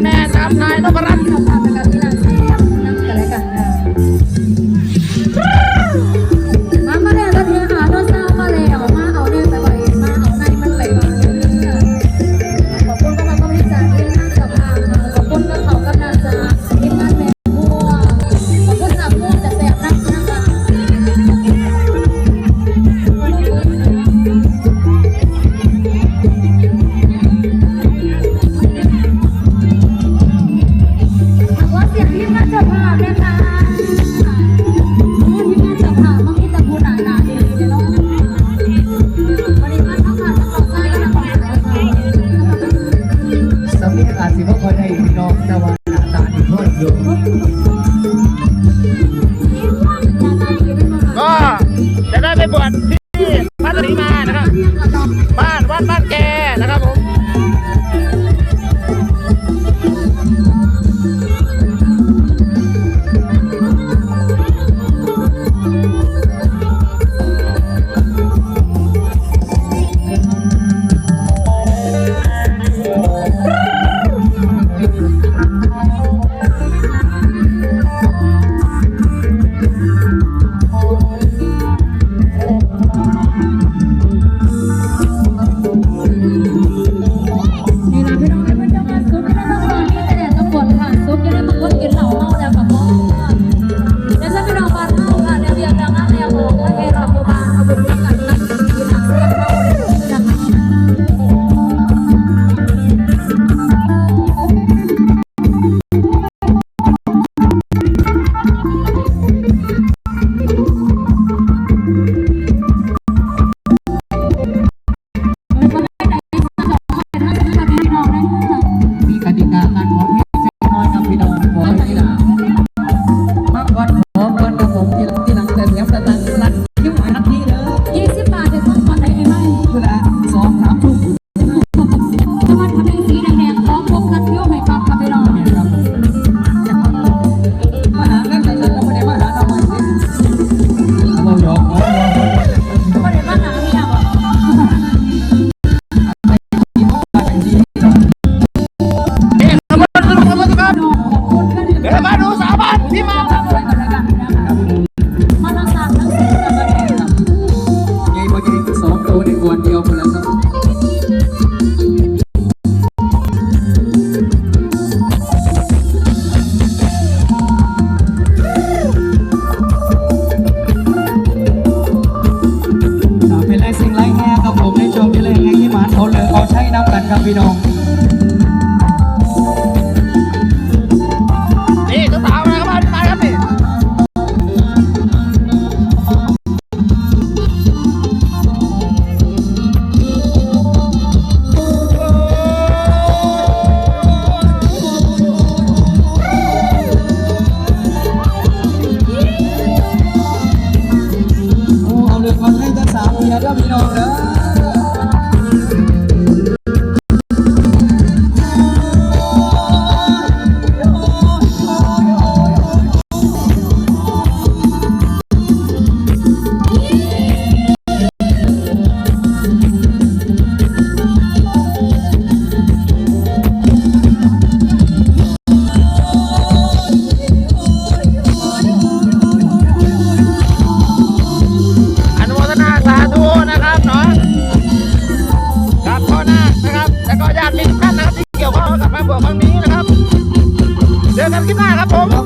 man, I'm not a พี่พัฒนีมานะครับ บ้านวัดบ้านแกนะครับผม Caminosa. Ah, vamos!